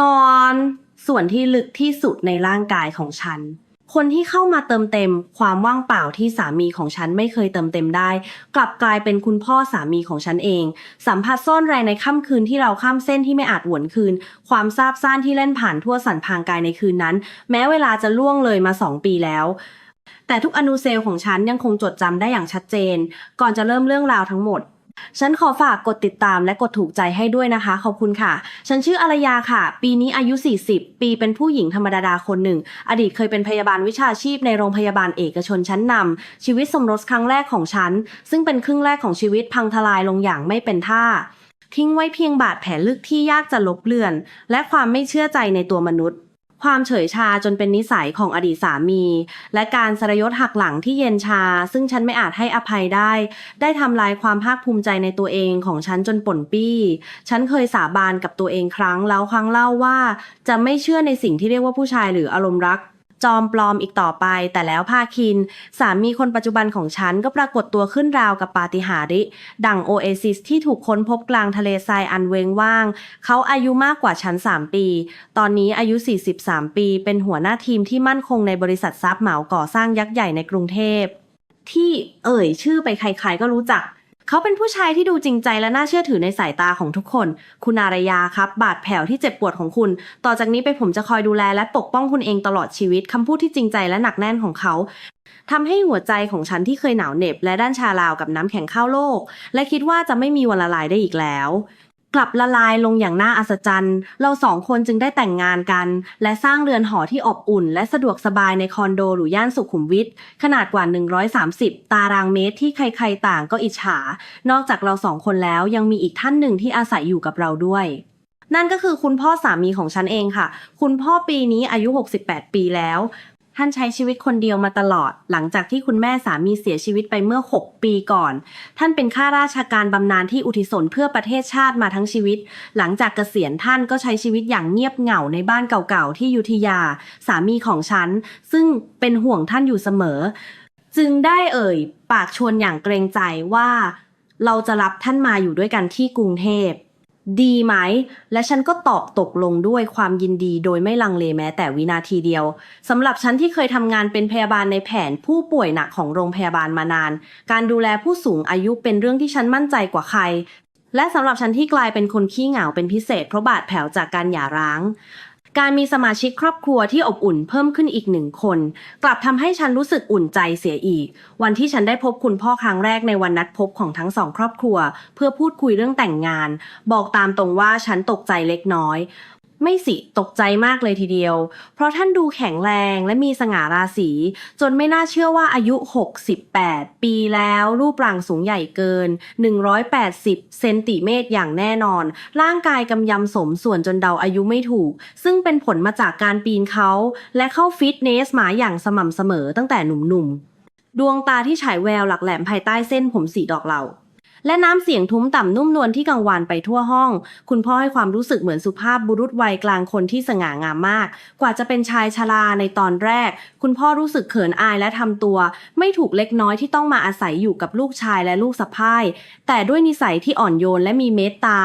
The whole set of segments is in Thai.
นอน ส่วนที่ลึกที่สุดในร่างกายของฉัน คนที่เข้ามาเติมเต็มความว่างเปล่าที่สามีของฉันไม่เคยเติมเต็มได้ กลับกลายเป็นคุณพ่อสามีของฉันเอง สัมผัสซ่อนแรงในค่ำคืนที่เราข้ามเส้นที่ไม่อาจหวนคืน ความซาบซ่านที่เล่นผ่านทั่วสันพางกายในคืนนั้น แม้เวลาจะล่วงเลยมาสองปีแล้วแต่ทุกอนูเซลล์ของฉันยังคงจดจำได้อย่างชัดเจน ก่อนจะเริ่มเรื่องราวทั้งหมด ฉันขอฝากกดติดตามและกดถูกใจให้ด้วยนะคะ ขอบคุณค่ะ ฉันชื่ออารยาค่ะ ปีนี้อายุ 40 ปีเป็นผู้หญิงธรรมดาๆคนหนึ่ง อดีตเคยเป็นพยาบาลวิชาชีพในโรงพยาบาลเอกชนชั้นนำชีวิตสมรสครั้งแรกของฉัน ซึ่งเป็นครึ่งแรกของชีวิตพังทลายลงอย่างไม่เป็นท่า ทิ้งไว้เพียงบาดแผลลึกที่ยากจะลบเลือน และความไม่เชื่อใจในตัวมนุษย์ ความเฉยชาจนเป็นนิสัยของอดีตสามี และการสรยศหักหลังที่เย็นชา ซึ่งฉันไม่อาจให้อภัยได้ ได้ทำลายความภาคภูมิใจในตัวเองของฉันจนป่นปี้ ฉันเคยสาบานกับตัวเองครั้งแล้วครั้งเล่าว่า จะไม่เชื่อในสิ่งที่เรียกว่าผู้ชายหรืออารมณ์รัก จอมปลอมอีกต่อไป แต่แล้วภาคิน สามีคนปัจจุบันของฉันก็ปรากฏตัวขึ้นราวกับปาฏิหาริย์ดั่งโอเอซิสที่ถูกค้นพบกลางทะเลทรายอันเวงว่าง เขาอายุมากกว่าฉัน 3 ปี ตอนนี้อายุ 43 ปี เป็นหัวหน้าทีมที่มั่นคงในบริษัทซับเหมาก่อสร้างยักษ์ใหญ่ในกรุงเทพ ที่เอ่ยชื่อไปใครๆก็รู้จัก เขาเป็นผู้ชายที่ดูจริงใจและน่าเชื่อถือในสายตาของทุกคน คุณอารยาครับ บาดแผลที่เจ็บปวดของคุณ ต่อจากนี้ไปผมจะคอยดูแลและปกป้องคุณเองตลอดชีวิต คำพูดที่จริงใจและหนักแน่นของเขาทำให้หัวใจของฉันที่เคยหนาวเหน็บ และด้านชาลาวกับน้ำแข็งข้าวโลก และคิดว่าจะไม่มีวันละลายได้อีกแล้ว กลับละลายลงอย่างน่าอัศจรรย์ เราสองคนจึงได้แต่งงานกัน และสร้างเรือนหอที่อบอุ่น และสะดวกสบายในคอนโดหรูย่านสุขุมวิทขนาดกว่า 130 ตารางเมตรที่ใครๆต่างก็อิจฉา นอกจากเราสองคนแล้วยังมีอีกท่านหนึ่งที่อาศัยอยู่กับเราด้วยนั่นก็คือคุณพ่อสามีของฉันเองค่ะ คุณพ่อปีนี้อายุ 68 ปีแล้ว ท่านใช้ชีวิตคนเดียวมาตลอด หลังจากที่คุณแม่สามีเสียชีวิตไปเมื่อ 6 ปีก่อน ท่านเป็นข้าราชการบำนาญที่อุทิศตนเพื่อประเทศชาติมาทั้งชีวิต หลังจากเกษียณท่านก็ใช้ชีวิตอย่างเงียบเหงาในบ้านเก่าๆที่ยุธยา สามีของฉัน ซึ่งเป็นห่วงท่านอยู่เสมอ จึงได้เอ่ย ปากชวนอย่างเกรงใจว่า เราจะรับท่านมาอยู่ด้วยกันที่กรุงเทพ ดีไหม และฉันก็ตอบตกลงด้วยความยินดีโดยไม่ลังเลแม้แต่วินาทีเดียวสำหรับฉันที่เคยทำงานเป็นพยาบาลในแผนผู้ป่วยหนักของโรงพยาบาลมานาน การดูแลผู้สูงอายุเป็นเรื่องที่ฉันมั่นใจกว่าใคร และสำหรับฉันที่กลายเป็นคนขี้เหงาเป็นพิเศษเพราะบาดแผลจากการหย่าร้าง การมีสมาชิกครอบครัวที่อบอุ่นเพิ่มขึ้นอีกหนึ่งคน กลับทำให้ฉันรู้สึกอุ่นใจเสียอีก วันที่ฉันได้พบคุณพ่อครั้งแรกในวันนัดพบของทั้งสองครอบครัว เพื่อพูดคุยเรื่องแต่งงาน บอกตามตรงว่าฉันตกใจเล็กน้อย ไม่สิตกใจมากเลยทีเดียว เพราะท่านดูแข็งแรงและมีสง่าราศี จนไม่น่าเชื่อว่าอายุ 68 ปีแล้ว รูปร่างสูงใหญ่เกิน 180 เซนติเมตรอย่างแน่นอน ร่างกายกำยำสมส่วนจนเดาอายุไม่ถูก ซึ่งเป็นผลมาจากการปีนเขา และเข้าฟิตเนสมาอย่างสม่ำเสมอตั้งแต่หนุ่มๆ ดวงตาที่ฉายแววหลักแหลมภายใต้เส้นผมสีดอกเหล่า และน้ำเสียงทุ้มต่ำนุ่มนวลที่กังวานไปทั่วห้อง คุณพ่อให้ความรู้สึกเหมือนสุภาพบุรุษวัยกลางคนที่สง่างามมาก กว่าจะเป็นชายชราในตอนแรก คุณพ่อรู้สึกเขินอายและทำตัว ไม่ถูกเล็กน้อยที่ต้องมาอาศัยอยู่กับลูกชายและลูกสะพ้ายแต่ด้วยนิสัยที่อ่อนโยนและมีเมตตา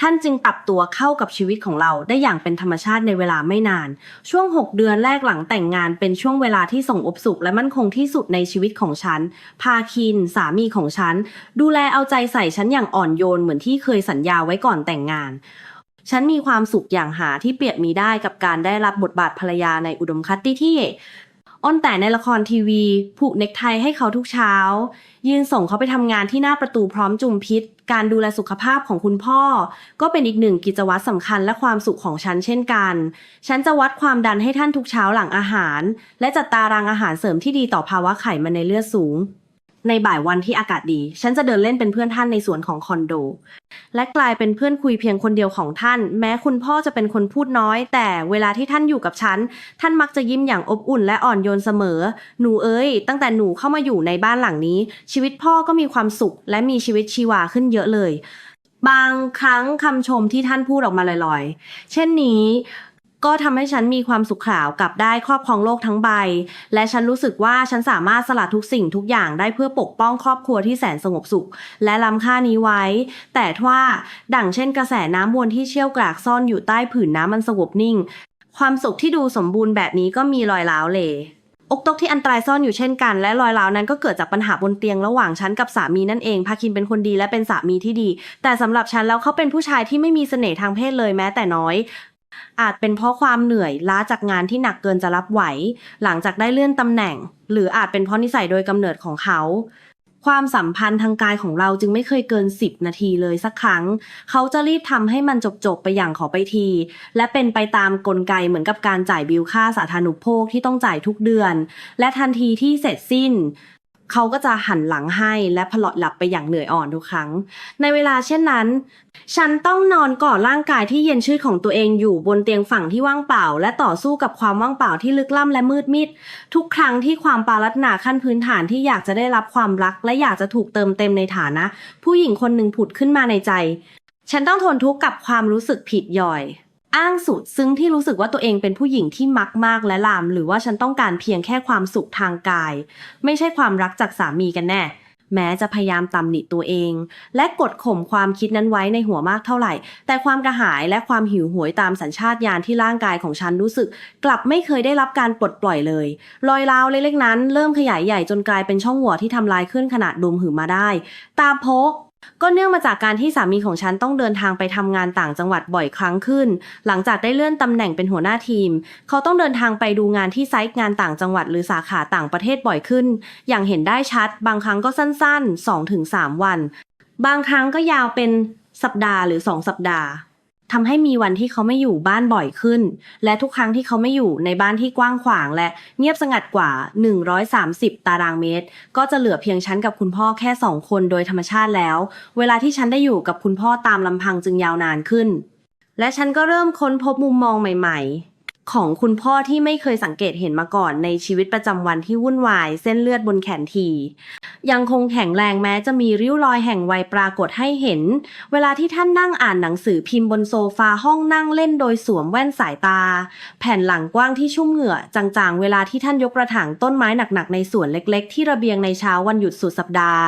ท่านจึงปรับตัวเข้ากับชีวิตของเราได้อย่างเป็นธรรมชาติในเวลาไม่นาน ช่วง 6 เดือนแรกหลังแต่งงานเป็นช่วงเวลาที่ส่งอบสุขและมั่นคงที่สุดในชีวิตของฉัน พาคิน สามีของฉัน ดูแลเอาใจใส่ฉันอย่างอ่อนโยนเหมือนที่เคยสัญญาไว้ก่อนแต่งงานฉันมีความสุขอย่างหาที่เปรียบมีได้กับการได้รับบทบาทภรรยาในอุดมคติที่อ้อนแต่ในละครทีวี ผูกเน็กไทให้เขาทุกเช้า ยืนส่งเขาไปทำงานที่หน้าประตูพร้อมจุมพิษ การดูแลสุขภาพของคุณพ่อ ก็เป็นอีกหนึ่งกิจวัตรสำคัญและความสุขของฉันเช่นกัน ฉันจะวัดความดันให้ท่านทุกเช้าหลังอาหาร และจัดตารางอาหารเสริมที่ดีต่อภาวะไขมันในเลือดสูง ในบ่ายวันที่อากาศดี ฉันจะเดินเล่นเป็นเพื่อนท่านในสวนของคอนโด และกลายเป็นเพื่อนคุยเพียงคนเดียวของท่าน แม้คุณพ่อจะเป็นคนพูดน้อย แต่เวลาที่ท่านอยู่กับฉัน ท่านมักจะยิ้มอย่างอบอุ่นและอ่อนโยนเสมอ หนูเอ้ย ตั้งแต่หนูเข้ามาอยู่ในบ้านหลังนี้ ชีวิตพ่อก็มีความสุข และมีชีวิตชีวาขึ้นเยอะเลย บางครั้งคำชมที่ท่านพูดออกมาลอยๆ เช่นนี้ ก็ทำให้ฉันมีความสุขขาวกับได้ครอบครองโลกทั้งใบ และฉันรู้สึกว่าฉันสามารถสละทุกสิ่งทุกอย่างได้เพื่อปกป้องครอบครัวที่แสนสงบสุข และล้ำค่านี้ไว้ แต่ว่าดั่งเช่นกระแสน้ำวนที่เชี่ยวกรากซ่อนอยู่ใต้ผืนน้ำมันสงบนิ่ง ความสุขที่ดูสมบูรณ์แบบนี้ก็มีรอยร้าวเหลอกตกที่อันตรายซ่อนอยู่เช่นกัน และรอยร้าวนั้นก็เกิดจากปัญหาบนเตียงระหว่างฉันกับสามีนั่นเอง พาคินเป็นคนดีและเป็นสามีที่ดี แต่สำหรับฉันแล้วเขาเป็นผู้ชายที่ไม่มีเสน่ห์ทางเพศเลยแม้แต่น้อย อาจเป็นเพราะความเหนื่อยล้าจากงานที่หนักเกินจะรับไหว หลังจากได้เลื่อนตำแหน่ง หรืออาจเป็นเพราะนิสัยโดยกำเนิดของเขา ความสัมพันธ์ทางกายของเราจึงไม่เคยเกิน 10 นาทีเลยสักครั้ง เขาจะรีบทำให้มันจบๆไปอย่างขอไปที และเป็นไปตามกลไกเหมือนกับการจ่ายบิลค่าสาธารณูปโภคที่ต้องจ่ายทุกเดือน และทันทีที่เสร็จสิ้น เขาก็จะหันหลังให้และพลอดหลับไปอย่างเหนื่อยอ่อนทุกครั้ง ในเวลาเช่นนั้น ฉันต้องนอนกอดร่างกายที่เย็นชืดของตัวเองอยู่บนเตียงฝั่งที่ว่างเปล่า และต่อสู้กับความว่างเปล่าที่ลึกล่ำและมืดมิด ทุกครั้งที่ความปารถนาขั้นพื้นฐานที่อยากจะได้รับความรัก และอยากจะถูกเติมเต็มในฐานะ ผู้หญิงคนหนึ่งผุดขึ้นมาในใจ ฉันต้องทนทุกข์กับความรู้สึกผิดย่อย อ้างสุดซึ่งที่รู้สึกว่าตัวเองเป็นผู้หญิงที่มักมากและลาม หรือว่าฉันต้องการเพียงแค่ความสุขทางกาย ไม่ใช่ความรักจากสามีกันแน่ แม้จะพยายามตำหนิตัวเอง และกดข่มความคิดนั้นไว้ในหัวมากเท่าไหร่ แต่ความกระหายและความหิวโหยตามสัญชาตญาณที่ร่างกายของฉันรู้สึก กลับไม่เคยได้รับการปลดปล่อยเลย รอยร้าวเล็กๆนั้น เริ่มขยายใหญ่จนกลายเป็นช่องโหว่ที่ทำลายขึ้นขนาดดุมหือมาได้ ตามโพก ก็เนื่องมาจากการที่สามีของฉันต้องเดินทางไปทำงานต่างจังหวัดบ่อยครั้งขึ้น หลังจากได้เลื่อนตำแหน่งเป็นหัวหน้าทีม เขาต้องเดินทางไปดูงานที่ไซต์งานต่างจังหวัดหรือสาขาต่างประเทศบ่อยขึ้น อย่างเห็นได้ชัด บางครั้งก็สั้นๆ 2-3 วัน บางครั้งก็ยาวเป็นสัปดาห์หรือ 2 สัปดาห์ ทำให้มีวันที่เขาไม่อยู่บ้านบ่อยขึ้น และทุกครั้งที่เขาไม่อยู่ในบ้านที่กว้างขวางและเงียบสงัดกว่า 130 ตารางเมตร ก็จะเหลือเพียงฉันกับคุณพ่อแค่สองคนโดยธรรมชาติแล้ว เวลาที่ฉันได้อยู่กับคุณพ่อตามลำพังจึงยาวนานขึ้น และฉันก็เริ่มค้นพบมุมมองใหม่ ๆ ของคุณพ่อที่ไม่เคยสังเกตเห็นมาก่อนในชีวิตประจำวันที่วุ่นวาย เส้นเลือดบนแขนที ยังคงแข็งแรงแม้จะมีริ้วรอยแห่งวัยปรากฏให้เห็น เวลาที่ท่านนั่งอ่านหนังสือพิมพ์บนโซฟาห้องนั่งเล่นโดยสวมแว่นสายตา แผ่นหลังกว้างที่ชุ่มเหงื่อจางๆ เวลาที่ท่านยกกระถางต้นไม้หนักๆในสวนเล็ก ๆ ที่ระเบียงในเช้าวันหยุดสุดสัปดาห์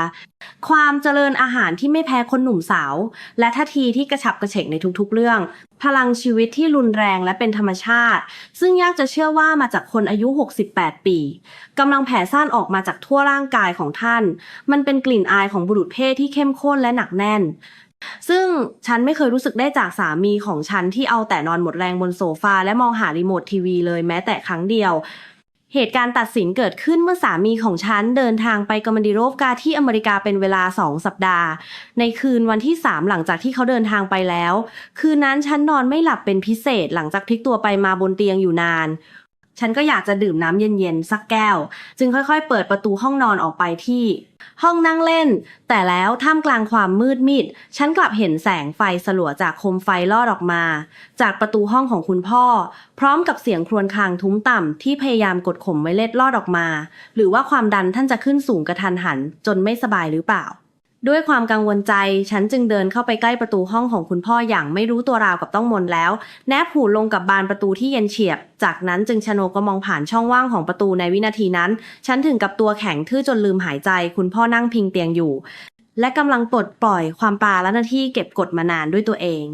ความเจริญอาหารที่ไม่แพ้คนหนุ่มสาว และท่าทีที่กระฉับกระเฉงในทุกๆ เรื่อง พลังชีวิตที่รุนแรงและเป็นธรรมชาติซึ่งยากจะเชื่อว่ามาจากคนอายุ 68 ปีกำลังแผ่ซ่านออกมาจากทั่วร่างกายของท่าน มันเป็นกลิ่นอายของบุรุษเพศที่เข้มข้นและหนักแน่น ซึ่งฉันไม่เคยรู้สึกได้จากสามีของฉันที่เอาแต่นอนหมดแรงบนโซฟาและมองหารีโมททีวีเลยแม้แต่ครั้งเดียว เหตุการณ์ตัดสินเกิดขึ้นเมื่อสามีของฉันเดินทางไปกอมมันดิโรฟกาที่อเมริกาเป็นเวลา 2 สัปดาห์ ในคืนวันที่ 3 หลังจากที่เขาเดินทางไปแล้ว คืนนั้นฉันนอนไม่หลับเป็นพิเศษหลังจากพลิกตัวไปมาบนเตียงอยู่นาน ฉันก็อยากจะดื่มน้ำเย็นๆ สักแก้ว จึงค่อยๆ เปิดประตูห้องนอนออกไปที่ ห้องนั่งเล่น แต่แล้วท่ามกลางความมืดมิด ฉันกลับเห็นแสงไฟสลัวจากโคมไฟลอดออกมา จากประตูห้องของคุณพ่อ พร้อมกับเสียงครวญครางทุ้มต่ำที่พยายามกดข่มไว้เล็ดลอดออกมา หรือว่าความดันท่านจะขึ้นสูงกระทันหัน จนไม่สบายหรือเปล่า ด้วยความกังวลใจ ฉันจึงเดินเข้าไปใกล้ประตูห้องของคุณพ่ออย่างไม่รู้ตัวราวกับต้องมนแล้ว แนบหูลงกับบานประตูที่เย็นเฉียบ จากนั้นจึงชโนก็มองผ่านช่องว่างของประตูในวินาทีนั้น ฉันถึงกับตัวแข็งทื่อจนลืมหายใจ คุณพ่อนั่งพิงเตียงอยู่ และกำลังปลดปล่อยความปลาและหน้าที่เก็บกดมานานด้วยตัวเอง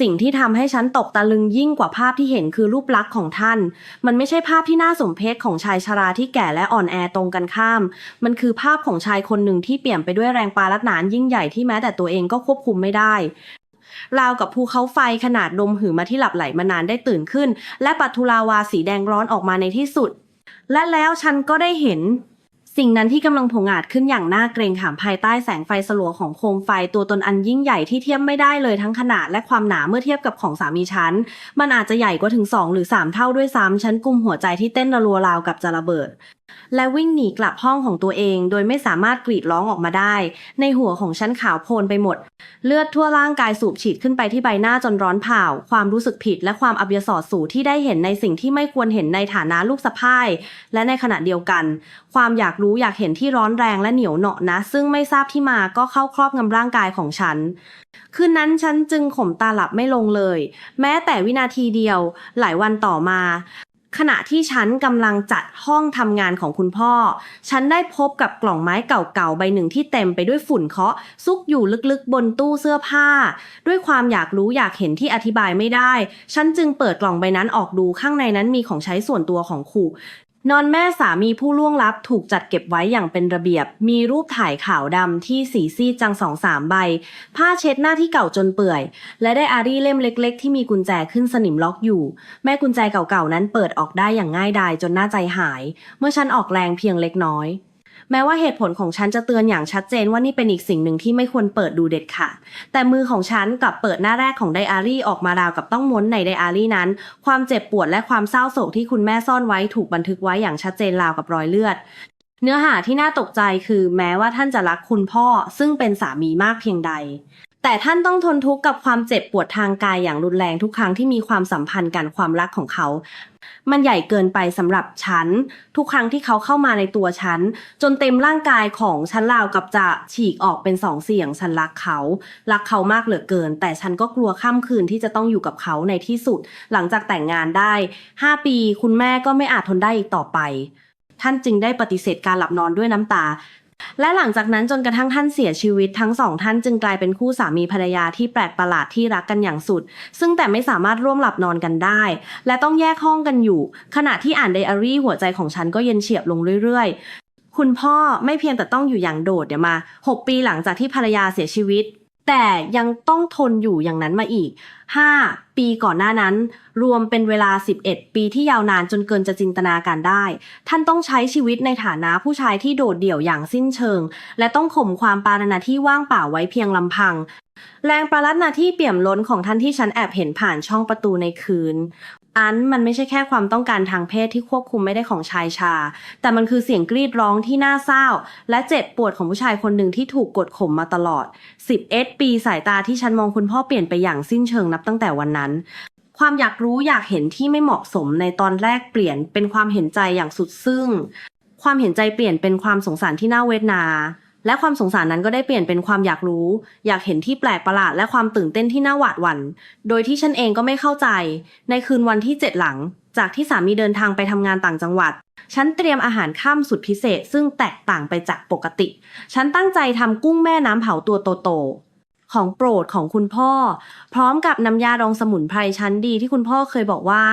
สิ่งที่ทำให้ฉันตกตะลึงยิ่งกว่าภาพที่เห็นคือรูปลักษณ์ของท่าน มันไม่ใช่ภาพที่น่าสมเพชของชายชราที่แก่และอ่อนแอตรงกันข้าม มันคือภาพของชายคนหนึ่งที่เปี่ยมไปด้วยแรงปรารถนานยิ่งใหญ่ที่แม้แต่ตัวเองก็ควบคุมไม่ได้ราวกับภูเขาไฟขนาดดมหือมาที่หลับไหลมานานได้ตื่นขึ้น และปัทุลาวาสีแดงร้อนออกมาในที่สุด และแล้วฉันก็ได้เห็น สิ่งนั้นที่กำลังผงาดขึ้นอย่างน่าเกรงขามภายใต้แสงไฟสลัวของโคมไฟตัวตนอันยิ่งใหญ่ที่เทียบไม่ได้เลยทั้งขนาดและความหนาเมื่อเทียบกับของสามีฉัน มันอาจจะใหญ่กว่าถึง 2 หรือ 3 เท่าด้วยซ้ำฉันกุมหัวใจที่เต้นระรัวราวกับจะระเบิดและวิ่งหนีกลับห้องของตัวเอง โดยไม่สามารถกรีดร้องออกมาได้ ในหัวของฉันขาวโพลนไปหมด เลือดทั่วร่างกายสูบฉีดขึ้นไปที่ใบหน้าจนร้อนเผาความรู้สึกผิดและความอับยศอดสูที่ได้เห็นในสิ่งที่ไม่ควรเห็นในฐานะลูกสะพ้ายและในขณะเดียวกัน ความอยากรู้อยากเห็นที่ร้อนแรงและเหนียวเหนอะนะ ซึ่งไม่ทราบที่มาก็เข้าครอบงำร่างกายของฉันคืนนั้นฉันจึงข่มตาหลับไม่ลงเลย แม้แต่วินาทีเดียวหลายวันต่อมา ขณะที่ฉันกำลังจัดห้องทำงานของคุณพ่อ ฉันได้พบกับกล่องไม้เก่าๆใบหนึ่งที่เต็มไปด้วยฝุ่นเคาะ ซุกอยู่ลึกๆบนตู้เสื้อผ้า ด้วยความอยากรู้อยากเห็นที่อธิบายไม่ได้ ฉันจึงเปิดกล่องใบนั้นออกดูข้างในนั้นมีของใช้ส่วนตัวของขู่ นอนแม่สามีผู้ล่วงลับถูกจัดเก็บไว้อย่างเป็นระเบียบ มีรูปถ่ายขาวดำที่สีซีดจังสองสามใบ ผ้าเช็ดหน้าที่เก่าจนเปื่อย และได้อารี่เล่มเล็กๆ ที่มีกุญแจขึ้นสนิมล็อกอยู่ แม่กุญแจเก่าๆนั้นเปิดออกได้อย่างง่ายดายจนน่าใจหาย เมื่อฉันออกแรงเพียงเล็กน้อย แม้ว่าเหตุผลของฉันจะเตือนอย่างชัดเจนว่านี่เป็นอีกสิ่งหนึ่งที่ไม่ควรเปิดดูเด็ดขาด แต่มือของฉันกลับเปิดหน้าแรกของไดอารี่ออกมาราวกับต้องม้วนในไดอารี่นั้น ความเจ็บปวดและความเศร้าโศกที่คุณแม่ซ่อนไว้ถูกบันทึกไว้อย่างชัดเจนราวกับรอยเลือดเนื้อหาที่น่าตกใจคือแม้ว่าท่านจะรักคุณพ่อซึ่งเป็นสามีมากเพียงใด แต่ท่านต้องทนทุกข์กับความเจ็บปวดทางกายอย่างรุนแรงทุกครั้งที่มีความสัมพันธ์กันความรักของเขา มันใหญ่เกินไปสำหรับฉัน ทุกครั้งที่เขาเข้ามาในตัวฉัน จนเต็มร่างกายของฉันราวกับจะฉีกออกเป็นสองเสียง ฉันรักเขา รักเขามากเหลือเกิน แต่ฉันก็กลัวข้ามคืนที่จะต้องอยู่กับเขาในที่สุด หลังจากแต่งงานได้ 5 ปี คุณแม่ก็ไม่อาจทนได้อีกต่อไปท่านจึงได้ปฏิเสธการหลับนอนด้วยน้ำตา และหลังจากนั้นจนกระทั่งท่านเสียชีวิตทั้งสองท่านจึงกลายเป็นคู่สามีภรรยาที่แปลกประหลาดที่รักกันอย่างสุด ซึ่งแต่ไม่สามารถร่วมหลับนอนกันได้ และต้องแยกห้องกันอยู่ ขณะที่อ่านไดอารี่หัวใจของฉันก็เย็นเฉียบลงเรื่อยๆ คุณพ่อไม่เพียงแต่ต้องอยู่อย่างโดดเดี๋ยวมา 6 ปีหลังจากที่ภรรยาเสียชีวิต แต่ยังต้องทนอยู่อย่างนั้นมาอีก 5 ปีก่อนหน้านั้น รวมเป็นเวลา 11 ปีที่ยาวนานจนเกินจะจินตนาการได้ ท่านต้องใช้ชีวิตในฐานะผู้ชายที่โดดเดี่ยวอย่างสิ้นเชิง และต้องข่มความปรารถนาที่ว่างเปล่าไว้เพียงลำพัง แรงประลัดนาที่เปี่ยมล้นของท่านที่ฉันแอบเห็นผ่านช่องประตูในคืน อันมันไม่ใช่แค่ความต้องการทางเพศที่ควบคุมไม่ได้ของชายชา แต่มันคือเสียงกรีดร้องที่น่าเศร้า และเจ็บปวดของผู้ชายคนหนึ่งที่ถูกกดข่มมาตลอด10เอสปีสายตาที่ฉันมองคุณพ่อเปลี่ยนไปอย่างสิ้นเชิงนับตั้งแต่วันนั้น ความอยากรู้อยากเห็นที่ไม่เหมาะสมในตอนแรกเปลี่ยนเป็นความเห็นใจอย่างสุดซึ้ง ความเห็นใจเปลี่ยนเป็นความสงสารที่น่าเวทนา และความสงสารนั้นก็ได้เปลี่ยนเป็นความอยากรู้ อยากเห็นที่แปลกประหลาดและความตื่นเต้นที่น่าหวาดหวัน่น โดยที่ฉันเองก็ไม่เข้าใจ ในคืนวันที่เจ็ดหลัง จากที่สามีเดินทางไปทำงานต่างจังหวัด ฉันเตรียมอาหารค่ำสุดพิเศษ ซึ่งแตกต่างไปจากปกติ ฉันตั้งใจทำกุ้งแม่น้ำเผาตัวโตๆ ของโปรดของคุณพ่อ พร้อมกับน้ำยารองสมุนไพรชั้นดีที่คุณพ่อเคยบอกว่า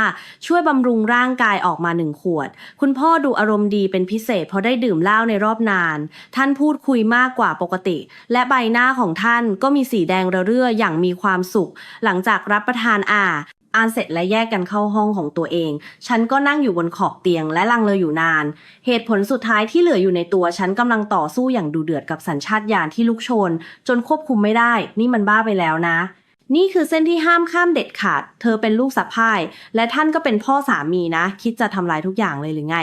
ช่วยบำรุงร่างกายออกมาหนึ่งขวด คุณพ่อดูอารมณ์ดีเป็นพิเศษเพราะได้ดื่มเหล้าในรอบนาน ท่านพูดคุยมากกว่าปกติ และใบหน้าของท่านก็มีสีแดงระเรื่ออย่างมีความสุข หลังจากรับประทานอา อ่านเสร็จและแยกกันเข้าห้องของตัวเอง ฉันก็นั่งอยู่บนขอบเตียงและลังเลอยู่นาน เหตุผลสุดท้ายที่เหลืออยู่ในตัวฉันกำลังต่อสู้อย่างดูเดือดกับสัญชาตญาณที่ลุกโชน จนควบคุมไม่ได้ นี่มันบ้าไปแล้วนะ นี่คือเส้นที่ห้ามข้ามเด็ดขาด เธอเป็นลูกสะพ้ายและท่านก็เป็นพ่อสามีนะ คิดจะทำลายทุกอย่างเลยหรือไง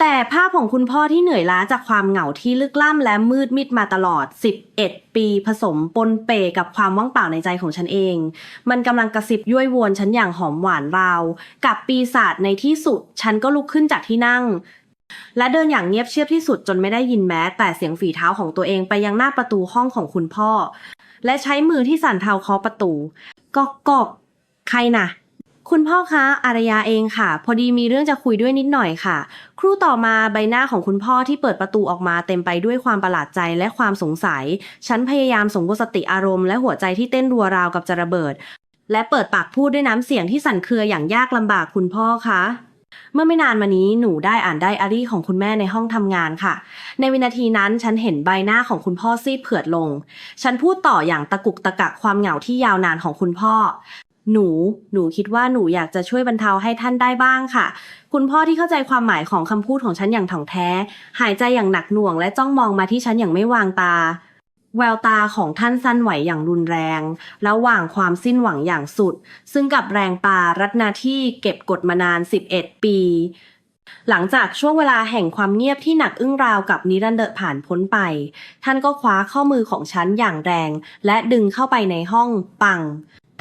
แต่ภาพของคุณพ่อที่เหนื่อยล้าจากความเหงาที่ลึกล่ำและมืดมิดมาตลอด 11 ปีผสมปนเปกับความว่างเปล่าในใจของฉันเอง มันกำลังกระซิบย้วยวนฉันอย่างหอมหวานราว กับปีศาจในที่สุด ฉันก็ลุกขึ้นจากที่นั่ง และเดินอย่างเงียบเชียบที่สุดจนไม่ได้ยินแม้ แต่เสียงฝีเท้าของตัวเองไปยังหน้าประตูห้องของคุณพ่อ และใช้มือที่สั่นเทาเคาะประตูกอกกอกใครน่ะ คุณพ่อคะอารยาเองค่ะ พอดีมีเรื่องจะคุยด้วยนิดหน่อยค่ะ ครู่ต่อมาใบหน้าของคุณพ่อที่เปิดประตูออกมาเต็มไปด้วยความประหลาดใจและความสงสัย ฉันพยายามสงบสติอารมณ์และหัวใจที่เต้นรัวราวกับจะระเบิด และเปิดปากพูดด้วยน้ำเสียงที่สั่นเครืออย่างยากลำบากคุณพ่อคะเมื่อไม่นานมานี้หนูได้อ่านไดอารี่ของคุณแม่ในห้องทำงานค่ะ ในวินาทีนั้นฉันเห็นใบหน้าของคุณพ่อซีดเผือดลง ฉันพูดต่ออย่างตะกุกตะกักความเหงาที่ยาวนานของคุณพ่อ หนู หนูคิดว่าหนูอยากจะช่วยบรรเทาให้ท่านได้บ้างค่ะ คุณพ่อที่เข้าใจความหมายของคำพูดของฉันอย่างถ่องแท้ หายใจอย่างหนักหน่วงและจ้องมองมาที่ฉันอย่างไม่วางตา แววตาของท่านสั้นไหวอย่างรุนแรงระหว่างความสิ้นหวังอย่างสุด ซึ่งกับแรงปารัดนาที่เก็บกดมานาน 11 ปี หลังจากช่วงเวลาแห่งความเงียบที่หนักอึ้งราวกับนิรันดร์ผ่านพ้นไป ท่านก็คว้าข้อมือของฉันอย่างแรง และดึงเข้าไปในห้องปัง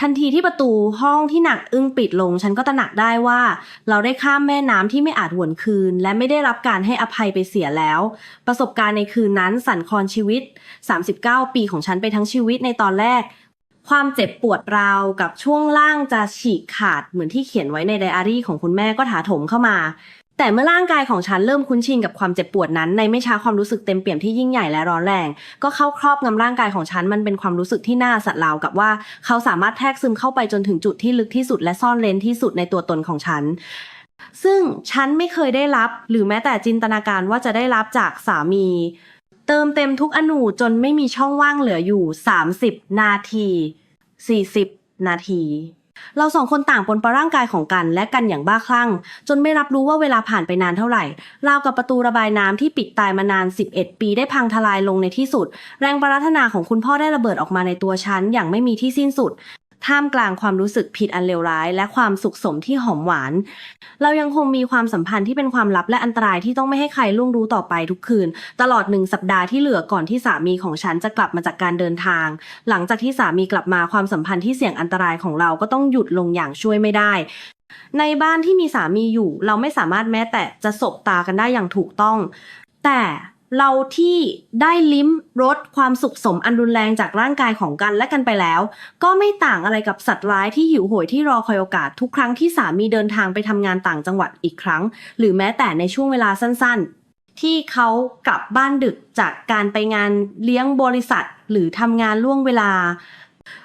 ทันทีที่ประตูห้องที่หนักอึ้งปิดลง ฉันก็ตระหนักได้ว่า เราได้ข้ามแม่น้ำที่ไม่อาจหวนคืน และไม่ได้รับการให้อภัยไปเสียแล้ว ประสบการณ์ในคืนนั้นสั่นคลอนชีวิต 39 ปีของฉันไปทั้งชีวิตในตอนแรก ความเจ็บปวดราวกับช่วงล่างจะฉีกขาดเหมือนที่เขียนไว้ในไดอารี่ของคุณแม่ก็ถาโถมเข้ามา แต่เมื่อร่างกายของฉันเริ่มคุ้นชินกับความเจ็บปวดนั้น ในไม่ช้าความรู้สึกเต็มเปี่ยมที่ยิ่งใหญ่และร้อนแรง ก็เข้าครอบงำร่างกายของฉันมันเป็นความรู้สึกที่น่าสัตว์ลาวกับว่า เขาสามารถแทรกซึมเข้าไปจนถึงจุดที่ลึกที่สุด และซ่อนเร้นที่สุดในตัวตนของฉันซึ่งฉันไม่เคยได้รับ หรือแม้แต่จินตนาการว่าจะได้รับจากสามี เติมเต็มทุกอนูจนไม่มีช่องว่างเหลืออยู่ 30 นาที 40 นาที เราสองคนต่างปนปะร่างกายของกันและกันอย่างบ้าคลั่ง จนไม่รับรู้ว่าเวลาผ่านไปนานเท่าไหร่ ราวกับประตูระบายน้ำที่ปิดตายมานาน 11 ปีได้พังทลายลงในที่สุด แรงปรารถนาของคุณพ่อได้ระเบิดออกมาในตัวฉันอย่างไม่มีที่สิ้นสุด ท่ามกลางความรู้สึกผิดอันเลวร้าย และความสุขสมที่หอมหวาน เรายังคงมีความสัมพันธ์ที่เป็นความลับและอันตรายที่ต้องไม่ให้ใครล่วงรู้ต่อไปทุกคืน ตลอดหนึ่งสัปดาห์ที่เหลือก่อนที่สามีของฉันจะกลับมาจากการเดินทาง หลังจากที่สามีกลับมาความสัมพันธ์ที่เสี่ยงอันตรายของเราก็ต้องหยุดลงอย่างช่วยไม่ได้ ในบ้านที่มีสามีอยู่ เราไม่สามารถแม้แต่จะสบตากันได้อย่างถูกต้อง แต่ เราที่ได้ลิ้มรสความสุขสมอันรุนแรงจากร่างกายของกันและกันไปแล้ว ก็ไม่ต่างอะไรกับสัตว์ร้ายที่หิวโหยที่รอคอยโอกาสทุกครั้งที่สามีเดินทางไปทำงานต่างจังหวัดอีกครั้ง หรือแม้แต่ในช่วงเวลาสั้นๆ ที่เขากลับบ้านดึกจากการไปงานเลี้ยงบริษัท หรือทำงานล่วงเวลา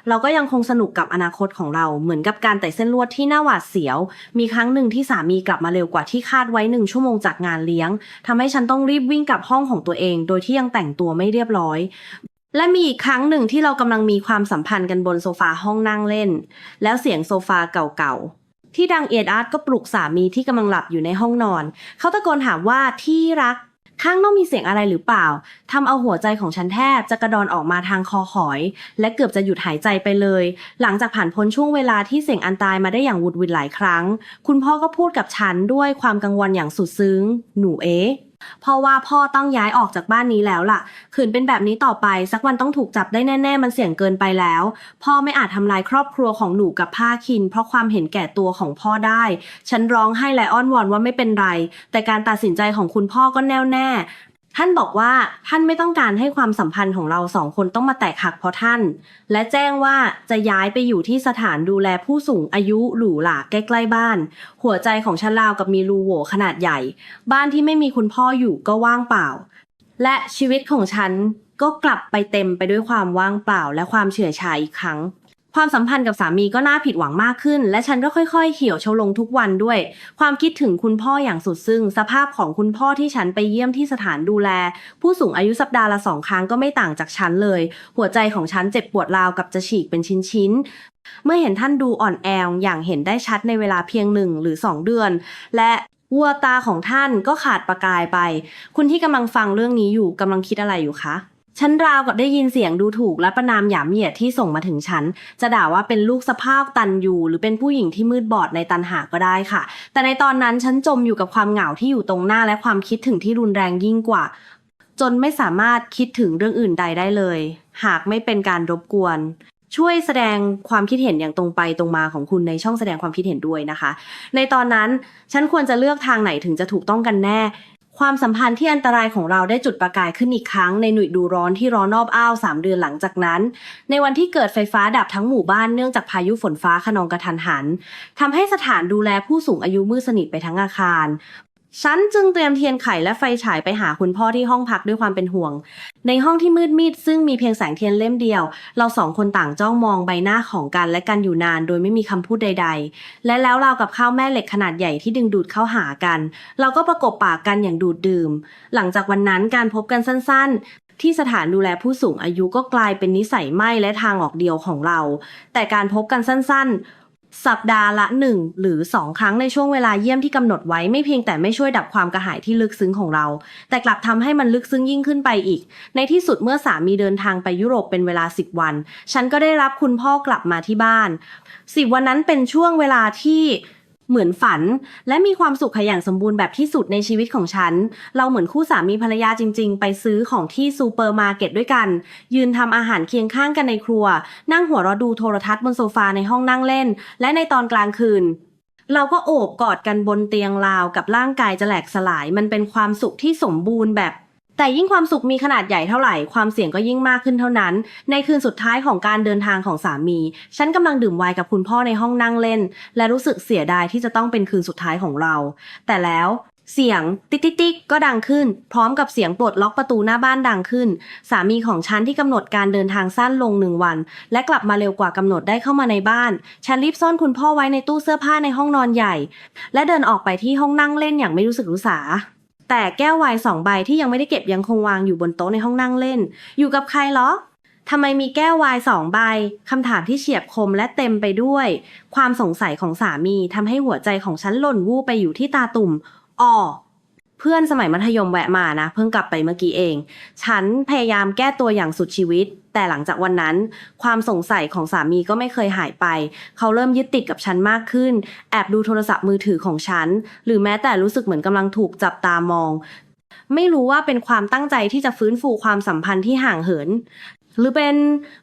เราก็ยังคงสนุกกับอนาคตของเราเหมือนกับการไต่เส้นลวดที่น่าหวาดเสียว มีครั้งหนึ่งที่สามีกลับมาเร็วกว่าที่คาดไว้หนึ่งชั่วโมงจากงานเลี้ยงทำให้ฉันต้องรีบวิ่งกลับห้องของตัวเอง โดยที่ยังแต่งตัวไม่เรียบร้อยและมีอีกครั้งหนึ่งที่เรากำลังมีความสัมพันธ์กันบนโซฟาห้องนั่งเล่น แล้วเสียงโซฟาเก่าๆ ที่ดังเอียดอาร์ตก็ปลุกสามีที่กำลังหลับอยู่ในห้องนอน เขาตะโกนถามว่าที่รัก ข้างนอกมีเสียงอะไรหรือเปล่าทำเอาหัวใจของฉันแทบจะกระดอนออกมาทางคอหอย และเกือบจะหยุดหายใจไปเลย หลังจากผ่านพ้นช่วงเวลาที่เสียงอันตรายมาได้อย่างวุดวิดหลายครั้ง คุณพ่อก็พูดกับฉันด้วยความกังวลอย่างสุดซึ้ง หนูเอ๊ เพราะว่าพ่อต้องย้ายออกจากบ้านนี้แล้วล่ะ ขืนเป็นแบบนี้ต่อไป สักวันต้องถูกจับได้แน่ ๆ มันเสี่ยงเกินไปแล้ว พ่อไม่อาจทำลายครอบครัวของหนูกับผ้าคิน เพราะความเห็นแก่ตัวของพ่อได้ ฉันร้องไห้และอ้อนวอนว่าไม่เป็นไร แต่การตัดสินใจของคุณพ่อก็แน่วแน่ ท่านบอกว่าท่านไม่ต้องการให้ความสัมพันธ์ของเราสองคนต้องมาแตกหักเพราะท่าน และแจ้งว่าจะย้ายไปอยู่ที่สถานดูแลผู้สูงอายุหรูหราใกล้ๆบ้าน หัวใจของฉันราวกับมีรูโหว่ขนาดใหญ่ บ้านที่ไม่มีคุณพ่ออยู่ก็ว่างเปล่า และชีวิตของฉันก็กลับไปเต็มไปด้วยความว่างเปล่าและความเฉื่อยชาอีกครั้ง ความสัมพันธ์กับสามีก็น่าผิดหวังมากขึ้น และฉันก็ค่อยๆ เหี่ยวเฉาลงทุกวันด้วย ความคิดถึงคุณพ่ออย่างสุดซึ้งสภาพของคุณพ่อที่ฉันไปเยี่ยมที่สถานดูแล ผู้สูงอายุสัปดาห์ละสองครั้งก็ไม่ต่างจากฉันเลย หัวใจของฉันเจ็บปวดราวกับจะฉีกเป็นชิ้นๆเมื่อเห็นท่านดูอ่อนแออย่างเห็นได้ชัดในเวลาเพียงหนึ่งหรือสองเดือน และวัวตาของท่านก็ขาดประกายไป คุณที่กำลังฟังเรื่องนี้อยู่กำลังคิดอะไรอยู่คะ ฉันราวกับได้ยินเสียงดูถูกและประนามหยามเหยียดที่ส่งมาถึงฉัน จะด่าว่าเป็นลูกสะพ้าตันอยู่หรือเป็นผู้หญิงที่มืดบอดในตันหาก็ได้ค่ะ แต่ในตอนนั้นฉันจมอยู่กับความเหงาที่อยู่ตรงหน้าและความคิดถึงที่รุนแรงยิ่งกว่า จนไม่สามารถคิดถึงเรื่องอื่นใดได้เลย หากไม่เป็นการรบกวนช่วยแสดงความคิดเห็นอย่างตรงไปตรงมาของคุณในช่องแสดงความคิดเห็นด้วยนะคะ ในตอนนั้นฉันควรจะเลือกทางไหนถึงจะถูกต้องกันแน่ ความสัมพันธ์ที่อันตรายของเราได้จุดประกายขึ้นอีกครั้งในหน่วยดูร้อนที่ร้อนรอบอ้าวสามเดือนหลังจากนั้น ในวันที่เกิดไฟฟ้าดับทั้งหมู่บ้านเนื่องจากพายุฝนฟ้าขนองกระทันหันทำให้สถานดูแลผู้สูงอายุมืดสนิทไปทั้งอาคาร ฉันจึงเตรียมเทียนไขและไฟฉายไปหาคุณพ่อที่ห้องพักด้วยความเป็นห่วง ในห้องที่มืดมิดซึ่งมีเพียงแสงเทียนเล่มเดียว เราสองคนต่างจ้องมองใบหน้าของกันและกันอยู่นาน โดยไม่มีคำพูดใด ๆ และแล้วเรากับข้าวแม่เหล็กขนาดใหญ่ที่ดึงดูดเข้าหากัน เราก็ประกบปากกันอย่างดูดดื่ม หลังจากวันนั้นการพบกันสั้นๆที่สถานดูแลผู้สูงอายุก็กลายเป็นนิสัยไม่และทางออกเดียวของเรา แต่การพบกันสั้นๆ สัปดาห์ละหนึ่งหรือสองครั้งในช่วงเวลาเยี่ยมที่กำหนดไว้ไม่เพียงแต่ไม่ช่วยดับความกระหายที่ลึกซึ้งของเรา แต่กลับทำให้มันลึกซึ้งยิ่งขึ้นไปอีก ในที่สุดเมื่อสามีเดินทางไปยุโรปเป็นเวลาสิบวัน ฉันก็ได้รับคุณพ่อ กลับมาที่บ้านสิบวันนั้นเป็นช่วงเวลาที่ เหมือนฝัน และมีความสุขอย่างสมบูรณ์แบบที่สุดในชีวิตของฉัน เราเหมือนคู่สามีภรรยาจริง ๆ ไปซื้อของที่ซูเปอร์มาร์เก็ตด้วยกัน ยืนทำอาหารเคียงข้างกันในครัว นั่งหัวเราะดูโทรทัศน์บนโซฟาในห้องนั่งเล่น และในตอนกลางคืนเราก็โอบกอดกันบนเตียงราวกับร่างกายจะแหลกสลาย มันเป็นความสุขที่สมบูรณ์แบบ แต่ยิ่งความสุขมีขนาดใหญ่เท่าไหร่ความเสี่ยงก็ยิ่งมากขึ้นเท่านั้น ในคืนสุดท้ายของการเดินทางของสามี ฉันกำลังดื่มไวน์กับคุณพ่อในห้องนั่งเล่น และรู้สึกเสียดายที่จะต้องเป็นคืนสุดท้ายของเรา แต่แล้วเสียงติ๊กติ๊กติ๊กก็ดังขึ้น พร้อมกับเสียงปลดล็อกประตูหน้าบ้านดังขึ้น สามีของฉันที่กำหนดการเดินทางสั้นลงหนึ่งวัน และกลับมาเร็วกว่ากำหนดได้เข้ามาในบ้าน ฉันรีบซ่อนคุณพ่อไว้ในตู้เสื้อผ้าในห้องนอนใหญ่ และเดินออกไปที่ห้องนั่งเล่นอย่างไม่รู้สึกรู้สา แต่แก้วไวน์สองใบที่ยังไม่ได้เก็บยังคงวางอยู่บนโต๊ะในห้องนั่งเล่น อยู่กับใครเหรอทำไมมีแก้วไวน์สองใบคำถามที่เฉียบคมและเต็มไปด้วย ความสงสัยของสามีทำให้หัวใจของฉันหล่นวูบไปอยู่ที่ตาตุ่มอ๋อ เพื่อนสมัยมัธยมแวะมานะ เพิ่งกลับไปเมื่อกี้เอง ฉันพยายามแก้ตัวอย่างสุดชีวิต แต่หลังจากวันนั้น ความสงสัยของสามีก็ไม่เคยหายไป เขาเริ่มยึดติดกับฉันมากขึ้น แอบดูโทรศัพท์มือถือของฉัน หรือแม้แต่รู้สึกเหมือนกำลังถูกจับตามอง ไม่รู้ว่าเป็นความตั้งใจที่จะฟื้นฟูความสัมพันธ์ที่ห่างเหิน หรือเป็น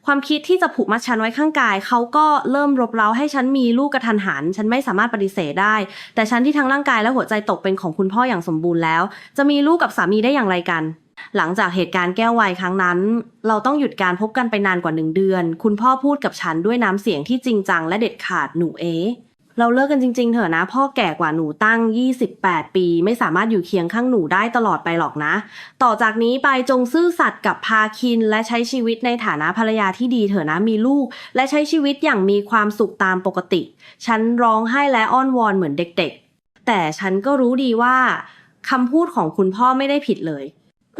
ความคิดที่จะผูกมัดฉันไว้ข้างกาย เขาก็เริ่มรบเร้าให้ฉันมีลูกกระทันหัน ฉันไม่สามารถปฏิเสธได้ แต่ฉันที่ทั้งร่างกายและหัวใจตกเป็นของคุณพ่ออย่างสมบูรณ์แล้ว จะมีลูกกับสามีได้อย่างไรกัน หลังจากเหตุการณ์แก้ววน์ครั้งนั้น เราต้องหยุดการพบกันไปนานกว่าหนึ่งเดือน คุณพ่อพูดกับฉันด้วยน้ำเสียงที่จริงจังและเด็ดขาดหนูเอ๋ เราเลิกกันจริง ๆ เถอะนะ พ่อแก่กว่าหนูตั้ง 28 ปี ไม่สามารถอยู่เคียงข้างหนูได้ตลอดไปหรอกนะ ต่อจากนี้ไปจงซื่อสัตย์กับพาคิน และใช้ชีวิตในฐานะภรรยาที่ดีเถอะนะมีลูก และใช้ชีวิตอย่างมีความสุขตามปกติ ฉันร้องไห้และอ้อนวอนเหมือนเด็ก ๆ แต่ฉันก็รู้ดีว่าคำพูดของคุณพ่อไม่ได้ผิดเลย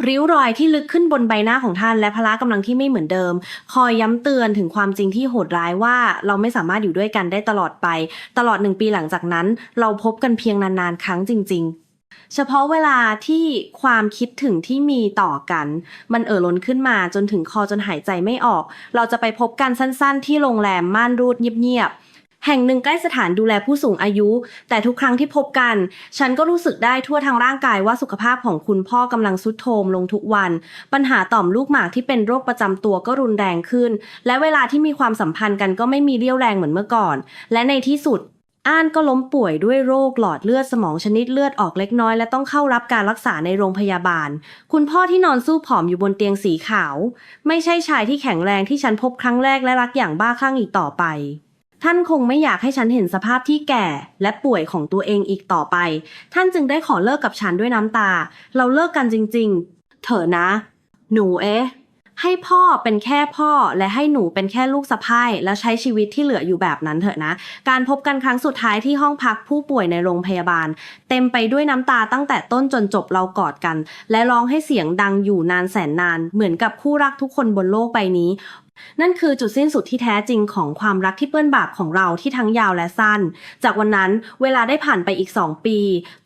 ริ้วรอยที่ลึกขึ้นบนใบหน้าของท่านและพละกำลังที่ไม่เหมือนเดิม คอยย้ำเตือนถึงความจริงที่โหดร้ายว่าเราไม่สามารถอยู่ด้วยกันได้ตลอดไป ตลอดหนึ่งปีหลังจากนั้น เราพบกันเพียงนานๆ ครั้งจริง ๆ เฉพาะเวลาที่ความคิดถึงที่มีต่อกัน มันเอ่อล้นขึ้นมาจนถึงคอจนหายใจไม่ออก เราจะไปพบกันสั้น ๆ ที่โรงแรมม่านรูดเงียบๆ แห่งหนึ่งใกล้สถานดูแลผู้สูงอายุ แต่ทุกครั้งที่พบกัน ฉันก็รู้สึกได้ทั่วทางร่างกายว่าสุขภาพของคุณพ่อกำลังทรุดโทรมลงทุกวัน ปัญหาต่อมลูกหมากที่เป็นโรคประจำตัวก็รุนแรงขึ้น และเวลาที่มีความสัมพันธ์กันก็ไม่มีเรี่ยวแรงเหมือนเมื่อก่อน และในที่สุดอ้านก็ล้มป่วยด้วยโรคหลอดเลือดสมองชนิดเลือดออกเล็กน้อย และต้องเข้ารับการรักษาในโรงพยาบาล คุณพ่อที่นอนสู้ผอมอยู่บนเตียงสีขาว ไม่ใช่ชายที่แข็งแรงที่ฉันพบครั้งแรกและรักอย่างบ้าคลั่งอีกต่อไป ท่านคงไม่อยากให้ฉันเห็นสภาพที่แก่และป่วยของตัวเองอีกต่อไป ท่านจึงได้ขอเลิกกับฉันด้วยน้ำตา เราเลิกกันจริง ๆ เถอะนะ หนูเอ๊ะ ให้พ่อเป็นแค่พ่อและให้หนูเป็นแค่ลูกสะพ้ายแล้วใช้ชีวิตที่เหลืออยู่แบบนั้นเถอะนะ การพบกันครั้งสุดท้ายที่ห้องพักผู้ป่วยในโรงพยาบาล เต็มไปด้วยน้ำตาตั้งแต่ต้นจนจบเรากอดกัน และร้องให้เสียงดังอยู่นานแสนนาน เหมือนกับคู่รักทุกคนบนโลกใบนี้ นั่นคือจุดสิ้นสุดที่แท้จริงของความรักที่เปื้อนบาปของเราที่ทั้งยาวและสั้น จากวันนั้นเวลาได้ผ่านไปอีก 2 ปี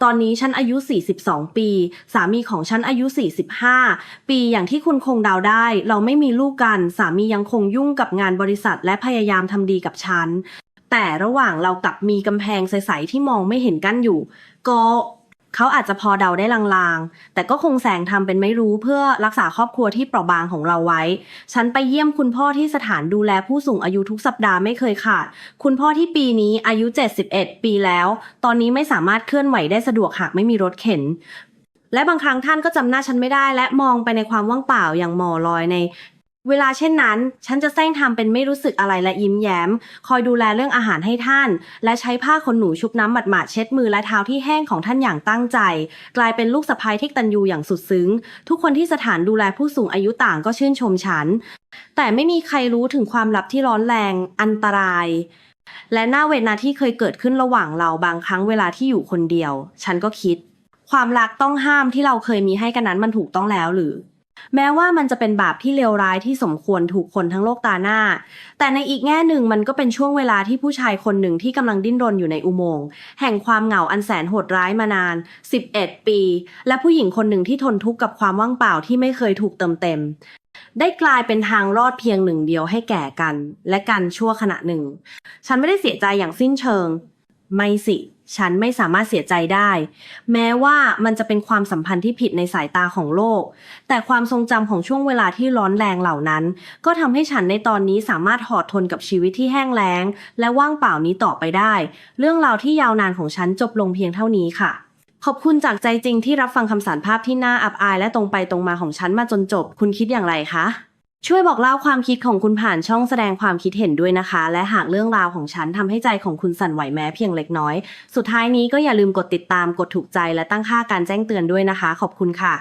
ตอนนี้ฉันอายุ 42 ปี สามีของฉันอายุ 45 ปีอย่างที่คุณคงเดาได้ เราไม่มีลูกกัน สามียังคงยุ่งกับงานบริษัท และพยายามทำดีกับฉัน แต่ระหว่างเรากลับมีกำแพงใสๆที่มองไม่เห็นกั้นอยู่ ก็ เขาอาจจะพอเดาได้ลางๆ แต่ก็คงแสงทำเป็นไม่รู้เพื่อรักษาครอบครัวที่เปราะบางของเราไว้ ฉันไปเยี่ยมคุณพ่อที่สถานดูแลผู้สูงอายุทุกสัปดาห์ไม่เคยขาด คุณพ่อที่ปีนี้อายุ 71 ปีแล้ว ตอนนี้ไม่สามารถเคลื่อนไหวได้สะดวกหากไม่มีรถเข็น และบางครั้งท่านก็จำหน้าฉันไม่ได้ และมองไปในความว่างเปล่าอย่างหมอลอยใน เวลาเช่นนั้น ฉันจะแซงทำเป็นไม่รู้สึกอะไรและยิ้มแย้ม คอยดูแลเรื่องอาหารให้ท่าน และใช้ผ้าขนหนูชุบน้ำหมาดๆเช็ดมือและเท้าที่แห้งของท่านอย่างตั้งใจ กลายเป็นลูกสะใภ้ที่ตันยูอย่างสุดซึ้ง ทุกคนที่สถานดูแลผู้สูงอายุต่างก็ชื่นชมฉัน แต่ไม่มีใครรู้ถึงความลับที่ร้อนแรง อันตราย และหน้าเวทนาที่เคยเกิดขึ้นระหว่างเราบางครั้งเวลาที่อยู่คนเดียว ฉันก็คิด ความรักต้องห้ามที่เราเคยมีให้กันนั้นมันถูกต้องแล้วหรือ แม้ว่ามันจะเป็นบาปที่เลวร้ายที่สมควรถูกคนทั้งโลกตาหน้า แต่ในอีกแง่หนึ่งมันก็เป็นช่วงเวลาที่ผู้ชายคนหนึ่งที่กำลังดิ้นรนอยู่ในอุโมงค์แห่งความเหงาอันแสนโหดร้ายมานาน 11 ปี และผู้หญิงคนหนึ่งที่ทนทุกข์กับความว่างเปล่าที่ไม่เคยถูกเติมเต็ม ได้กลายเป็นทางรอดเพียงหนึ่งเดียวให้แก่กัน และกันชั่วขณะหนึ่ง ฉันไม่ได้เสียใจอย่างสิ้นเชิง ไม่สิ ฉันไม่สามารถเสียใจได้ แม้ว่ามันจะเป็นความสัมพันธ์ที่ผิดในสายตาของโลก แต่ความทรงจำของช่วงเวลาที่ร้อนแรงเหล่านั้น ก็ทำให้ฉันในตอนนี้สามารถหอดทนกับชีวิตที่แห้งแล้ง และว่างเปล่านี้ต่อไปได้ เรื่องราวที่ยาวนานของฉันจบลงเพียงเท่านี้ค่ะขอบคุณจากใจจริงที่รับฟังคำสารภาพที่น่าอับอายและตรงไปตรงมาของฉันมาจนจบ คุณคิดอย่างไรคะ ช่วยบอกเล่าความคิดของคุณผ่านช่องแสดงความคิดเห็นด้วยนะคะ และหากเรื่องราวของฉันทำให้ใจของคุณสั่นไหวแม้เพียงเล็กน้อย สุดท้ายนี้ก็อย่าลืมกดติดตามกดถูกใจและตั้งค่าการแจ้งเตือนด้วยนะคะ ขอบคุณค่ะ